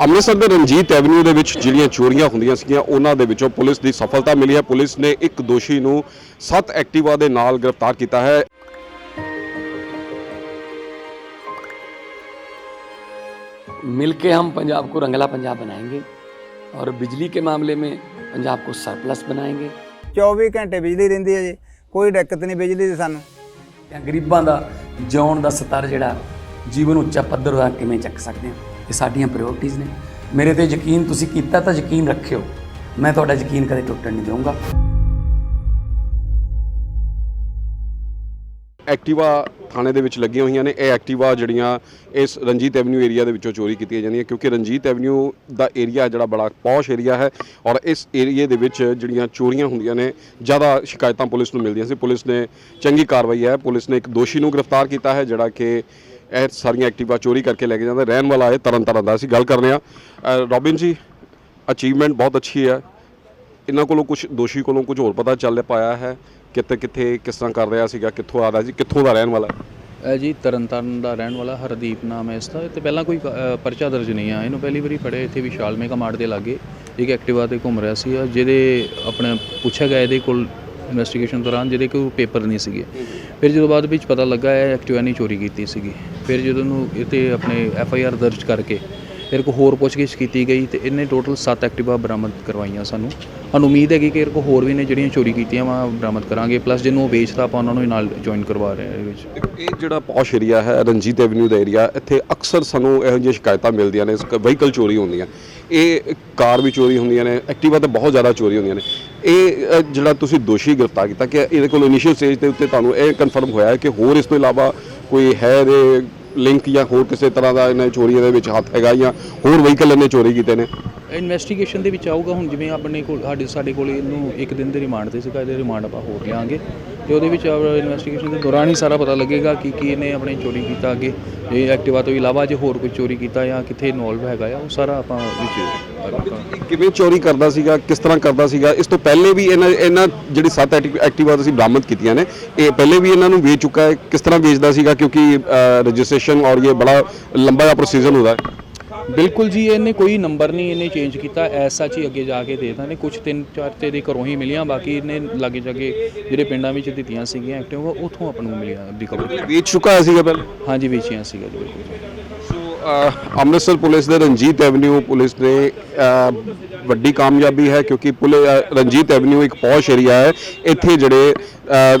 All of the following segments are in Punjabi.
ਅੰਮ੍ਰਿਤਸਰ ਦੇ ਰਣਜੀਤ ਐਵਨਿਊ ਦੇ ਵਿੱਚ ਜਿਹੜੀਆਂ ਚੋਰੀਆਂ ਹੁੰਦੀਆਂ ਸੀਗੀਆਂ ਉਹਨਾਂ ਦੇ ਵਿੱਚੋਂ ਪੁਲਿਸ ਦੀ ਸਫਲਤਾ ਮਿਲੀ ਹੈ ਪੁਲਿਸ ਨੇ ਇੱਕ ਦੋਸ਼ੀ ਨੂੰ 7 ਐਕਟਿਵਾ ਦੇ ਨਾਲ ਗ੍ਰਿਫਤਾਰ ਕੀਤਾ ਹੈ मिल के हम पंजाब को रंगला पंजाब बनाएंगे और बिजली के मामले में पंजाब को सरप्लस बनाएंगे 24 ਘੰਟੇ ਬਿਜਲੀ ਰਹਿੰਦੀ ਹੈ ਜੀ ਕੋਈ ਦਿੱਕਤ ਨਹੀਂ ਬਿਜਲੀ ਦੀ ਸਾਨੂੰ ਜਾਂ ਗਰੀਬਾਂ ਦਾ ਜਿਉਣ ਦਾ ਸਤਰ ਜਿਹੜਾ ਜੀਵਨ ਉੱਚਾ ਪੱਧਰ ਦਾ ਕਿਵੇਂ ਚੱਕ ਸਕਦੇ ਹਾਂ ਇਹ ਸਾਡੀਆਂ ਪ੍ਰਾਇੋਰਟੀਆਂ ਨੇ। ਮੇਰੇ ਤੇ ਯਕੀਨ ਤੁਸੀਂ ਕੀਤਾ ਤਾਂ ਯਕੀਨ ਰੱਖਿਓ। ਮੈਂ ਤੁਹਾਡਾ ਯਕੀਨ ਕਦੇ ਟੁੱਟਣ ਨਹੀਂ ਦਊਂਗਾ। ਐਕਟਿਵਾ ਥਾਣੇ ਦੇ ਵਿੱਚ ਲੱਗੀਆਂ ਹੋਈਆਂ ਨੇ। ਇਹ ਐਕਟਿਵਾ ਜਿਹੜੀਆਂ ਇਸ ਰਣਜੀਤ ਐਵਨਿਊ ਏਰੀਆ ਦੇ ਵਿੱਚੋਂ ਚੋਰੀ ਕੀਤੀਆਂ ਜਾਂਦੀਆਂ ਕਿਉਂਕਿ ਰਣਜੀਤ ਐਵਨਿਊ ਦਾ ਏਰੀਆ ਜਿਹੜਾ ਬੜਾ ਪੌਸ਼ ਏਰੀਆ ਹੈ ਔਰ ਇਸ ਏਰੀਏ ਦੇ ਵਿੱਚ ਜਿਹੜੀਆਂ ਚੋਰੀਆਂ ਹੁੰਦੀਆਂ ਨੇ, ਜ਼ਿਆਦਾ ਸ਼ਿਕਾਇਤਾਂ ਪੁਲਿਸ ਨੂੰ ਮਿਲਦੀਆਂ ਸੀ। ਪੁਲਿਸ ਨੇ ਚੰਗੀ ਕਾਰਵਾਈ ਹੈ। ਪੁਲਿਸ ਨੇ ਇੱਕ ਦੋਸ਼ੀ ਨੂੰ ਗ੍ਰਿਫਤਾਰ ਕੀਤਾ ਹੈ, ਜਿਹੜਾ ਕਿ ਇਹ ਸਾਰੀਆਂ ਐਕਟਿਵਾ ਚੋਰੀ ਕਰਕੇ ਲੈ ਕੇ ਜਾਂਦਾ। ਰਹਿਣ ਵਾਲਾ ਹੈ ਤਰਨ ਤਾਰਨ ਦਾ। ਅਸੀਂ ਗੱਲ ਕਰਨੇ ਆ। ਰੋਬਿਨ ਜੀ ਅਚੀਵਮੈਂਟ ਬਹੁਤ ਅੱਛੀ ਹੈ। ਇਹਨਾਂ ਕੋਲੋਂ ਕੁਝ ਦੋਸ਼ੀ ਕੋਲੋਂ ਕੁਝ ਹੋਰ ਪਤਾ ਚੱਲ ਪਾਇਆ ਹੈ? ਕਿੱਥੇ ਕਿੱਥੇ, ਕਿਸ ਤਰ੍ਹਾਂ ਕਰ ਰਿਹਾ ਸੀਗਾ? ਕਿੱਥੋਂ ਆ ਰਿਹਾ ਸੀ? ਕਿੱਥੋਂ ਦਾ ਰਹਿਣ ਵਾਲਾ? ਹੈ ਇਹ ਜੀ, ਤਰਨਤਾਰਨ ਦਾ ਰਹਿਣ ਵਾਲਾ ਹਰਦੀਪ ਨਾਮ ਹੈ ਇਸ ਦਾ। ਤੇ ਪਹਿਲਾਂ ਕੋਈ ਪਰਚਾ ਦਰਜ ਨਹੀਂ ਆ। ਇਹਨੂੰ ਪਹਿਲੀ ਵਾਰੀ ਫੜਿਆ। ਇੱਥੇ ਵਿਸ਼ਾਲ ਮੇਗਾ ਮਾਰਟ ਦੇ ਲਾਗੇ ਇੱਕ ਐਕਟਿਵਾ ਤੇ ਘੁੰਮ ਰਿਹਾ ਸੀ ਜਿਹਦੇ ਆਪਣੇ ਪੁੱਛਿਆ ਗਿਆ ਇਹਦੇ ਕੋਲ ਇਨਵੈਸਟੀਗੇਸ਼ਨ ਦੌਰਾਨ ਜਿਹਦੇ ਕੋਲ ਪੇਪਰ ਨਹੀਂ ਸੀਗੇ। ਫਿਰ ਜਦੋਂ ਬਾਅਦ ਵਿੱਚ ਪਤਾ ਲੱਗਾ ਇਹ ਐਕਟਿਵਾ ਨਹੀਂ ਚੋਰੀ ਕੀਤੀ ਸੀਗੀ। ਫਿਰ ਜਦੋਂ ਨੂੰ ਇਹ 'ਤੇ ਆਪਣੇ ਐਫ ਆਈ ਆਰ ਦਰਜ ਕਰਕੇ ਇਹਦੇ ਕੋਲ ਹੋਰ ਪੁੱਛਗਿੱਛ ਕੀਤੀ ਗਈ ਤੇ ਇਹਨੇ ਟੋਟਲ 7 ਐਕਟਿਵਾ ਬਰਾਮਦ ਕਰਵਾਈਆਂ ਸਾਨੂੰ। ਸਾਨੂੰ ਉਮੀਦ ਹੈਗੀ ਕਿ ਇਹਦੇ ਕੋਲ ਹੋਰ ਵੀ ਨੇ ਜਿਹੜੀਆਂ ਚੋਰੀ ਕੀਤੀਆਂ ਵਾ ਬਰਾਮਦ ਕਰਾਂਗੇ। ਪਲੱਸ ਜਿਹਨੂੰ ਉਹ ਵੇਚਦਾ ਆਪਾਂ ਉਹਨਾਂ ਨੂੰ ਵੀ ਨਾਲ ਜੁਆਇਨ ਕਰਵਾ ਰਹੇ ਹਾਂ ਇਹਦੇ ਵਿੱਚ। ਦੇਖੋ, ਇਹ ਜਿਹੜਾ ਪੌਸ਼ ਏਰੀਆ ਹੈ ਰਣਜੀਤ ਐਵਨਿਊ ਦਾ ਏਰੀਆ ਇੱਥੇ ਅਕਸਰ ਸਾਨੂੰ ਇਹੋ ਜਿਹੀਆਂ ਸ਼ਿਕਾਇਤਾਂ ਮਿਲਦੀਆਂ ਨੇ ਵਹੀਕਲ ਚੋਰੀ ਹੁੰਦੀਆਂ। ਇਹ ਕਾਰ ਵੀ ਚੋਰੀ ਹੁੰਦੀਆਂ ਨੇ ਐਕਟਿਵਾ ਤੇ ਬਹੁਤ ਜ਼ਿਆਦਾ ਚੋਰੀ ਹੁੰਦੀਆਂ ਨੇ। ਇਹ ਅ, ਜਿਹੜਾ ਤੁਸੀਂ ਦੋਸ਼ੀ ਗ੍ਰਿਫਤਾਰ ਕੀਤਾ ਕਿ ਇਹਦੇ ਕੋਲ ਇਨੀਸ਼ੀਅਲ ਸਟੇਜ ਦੇ ਉੱਤੇ ਤੁਹਾਨੂੰ ਇਹ ਕਨਫਰਮ ਹੋਇਆ ਹੈ ਕਿ ਹੋਰ ਇਸ ਤੋਂ ਇਲਾਵਾ ਕੋਈ ਹੈ ਦੇ ਲਿੰਕ ਜਾਂ ਹੋਰ ਕਿਸੇ ਤਰ੍ਹਾਂ ਦਾ ਇਹਨਾਂ ਚੋਰੀਆਂ ਦੇ ਵਿੱਚ ਹੱਥ ਹੈਗਾ ਜਾਂ ਹੋਰ ਵਹੀਕਲ ਇਹਨੇ ਚੋਰੀ ਕੀਤੇ ਨੇ? ਇਨਵੈਸਟੀਗੇਸ਼ਨ ਦੇ ਵਿੱਚ ਆਊਗਾ, ਹੁਣ ਜਿਵੇਂ ਆਪਣੇ ਕੋਲ, ਸਾਡੇ ਸਾਡੇ ਕੋਲ ਇਹਨੂੰ ਇੱਕ ਦਿਨ ਦੇ ਰਿਮਾਂਡ ਤੇ ਸੀਗਾ, ਇਹਦੇ ਰਿਮਾਂਡ ਆਪਾਂ ਹੋਰ ਲਿਆਂਗੇ। ਤੇ ਉਹਦੇ ਵਿੱਚ ਇਨਵੈਸਟੀਗੇਸ਼ਨ ਦੇ ਦੌਰਾਨ ਹੀ ਸਾਰਾ ਪਤਾ ਲੱਗੇਗਾ ਕਿ ਕੀ ਇਹਨੇ ਆਪਣੇ ਚੋਰੀ ਕੀਤਾ ਅੱਗੇ। ਇਹ ਐਕਟਿਵਾ ਤੋਂ ਇਲਾਵਾ ਜੇ ਹੋਰ ਕੋਈ ਚੋਰੀ ਕੀਤਾ ਜਾਂ ਕਿੱਥੇ ਇਨਵੋਲਵ ਹੈਗਾ ਆ, ਉਹ ਸਾਰਾ ਆਪਾਂ ਵਿੱਚ ਕਿਵੇਂ ਚੋਰੀ ਕਰਦਾ ਸੀਗਾ, ਕਿਸ ਤਰ੍ਹਾਂ ਕਰਦਾ ਸੀਗਾ? ਇਸ ਤੋਂ ਪਹਿਲੇ ਵੀ ਇਹਨਾਂ ਇਹਨਾਂ ਜਿਹੜੀ ਸੱਤ ਐਕਟਿਵ- ਐਕਟਿਵਾ ਤੁਸੀਂ ਬਰਾਮਦ ਕੀਤੀਆਂ ਨੇ, ਇਹ ਪਹਿਲੇ ਵੀ ਇਹਨਾਂ ਨੂੰ ਵੇਚ ਚੁੱਕਾ ਹੈ? ਕਿਸ ਤਰ੍ਹਾਂ ਵੇਚਦਾ ਸੀਗਾ? ਕਿਉਂਕਿ ਰਜਿਸਟ੍ਰੇਸ਼ਨ ਔਰ ਇਹ ਬੜਾ ਲੰਬਾ ਜਿਹਾ ਪ੍ਰੋਸੀਜਰ ਹੁੰਦਾ ਹੈ। ਬਿਲਕੁਲ ਜੀ ਇਹਨੇ ਕੋਈ ਨੰਬਰ ਨਹੀਂ ਇਹਨੇ ਚੇਂਜ ਕੀਤਾ। ਐਸਾ ਹੀ ਅੱਗੇ ਜਾ ਕੇ ਦੇਤਾ। ਨੇ ਕੁਝ ਤਿੰਨ ਚਾਰ ਤੇ ਦੇ ਘਰੋਂ ਹੀ ਮਿਲੀਆਂ। ਬਾਕੀ ਇਹਨੇ ਲਾਗੇ ਜਾਗੇ ਜਿਹੜੇ ਪਿੰਡਾਂ ਵਿੱਚ ਦਿੱਤੀਆਂ ਸੀਗੀਆਂ ਐਕਟਿਵਾ ਉਥੋਂ ਆਪਾਂ ਨੂੰ ਮਿਲੀਆਂ ਰਿਕਵਰ ਵੇਚ ਚੁੱਕਾ ਸੀਗਾ ਪਹਿਲੇ? ਹਾਂਜੀ ਵੇਚੀਆਂ ਸੀਗਾ ਜੀ ਬਿਲਕੁਲ। ਸੋ ਅੰਮ੍ਰਿਤਸਰ ਪੁਲਿਸ ਦੇ ਰਣਜੀਤ ਐਵਨਿਊ ਪੁਲਿਸ ਨੇ ਅ, ਵੱਡੀ ਕਾਮਯਾਬੀ ਹੈ ਕਿਉਂਕਿ ਪੁਲਿਸ ਰਣਜੀਤ ਐਵਨਿਊ ਇੱਕ ਪੌਸ਼ ਏਰੀਆ ਹੈ। ਇੱਥੇ ਜਿਹੜੇ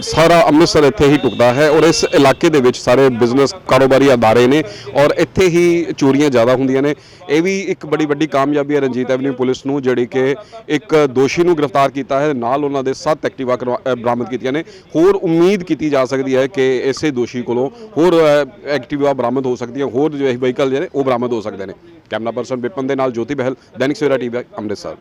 ਸਾਰਾ ਅੰਮ੍ਰਿਤਸਰ ਇੱਥੇ ਹੀ ਟੁਕਦਾ ਹੈ ਔਰ ਇਸ ਇਲਾਕੇ ਦੇ ਵਿੱਚ ਸਾਰੇ ਬਿਜ਼ਨਸ ਕਾਰੋਬਾਰੀ ਅਦਾਰੇ ਨੇ ਔਰ ਇੱਥੇ ਹੀ ਚੋਰੀਆਂ ਜ਼ਿਆਦਾ ਹੁੰਦੀਆਂ ਨੇ। ਇਹ ਵੀ ਇੱਕ ਬੜੀ ਵੱਡੀ ਕਾਮਯਾਬੀ ਹੈ ਰਣਜੀਤ ਐਵਨਿਊ ਪੁਲਿਸ ਨੂੰ ਜਿਹੜੀ ਕਿ ਇੱਕ ਦੋਸ਼ੀ ਨੂੰ ਗ੍ਰਿਫਤਾਰ ਕੀਤਾ ਹੈ। ਨਾਲ ਉਹਨਾਂ ਦੇ 7 ਐਕਟਿਵਾ ਕਰਵਾ- ਬਰਾਮਦ ਕੀਤੀਆਂ ਨੇ। ਹੋਰ ਉਮੀਦ ਕੀਤੀ ਜਾ ਸਕਦੀ ਹੈ ਕਿ ਇਸੇ ਦੋਸ਼ੀ ਕੋਲੋਂ ਹੋਰ ਅ, ਐਕਟਿਵਾ ਬਰਾਮਦ ਹੋ ਸਕਦੀਆਂ ਹੋਰ ਜਿਹੜੇ ਵਹੀਕਲ ਜਿਹੜੇ ਉਹ ਬਰਾਮਦ ਹੋ ਸਕਦੇ ਨੇ। ਕੈਮਰਾ ਪਰਸਨ ਵਿਪਨ ਦੇ ਨਾਲ ਜੋਤੀ ਬਹਿਲ ਦੈਨਿਕ ਸਵੇਰਾ ਟੀਵੀ ਅੰਮ੍ਰਿਤਸਰ।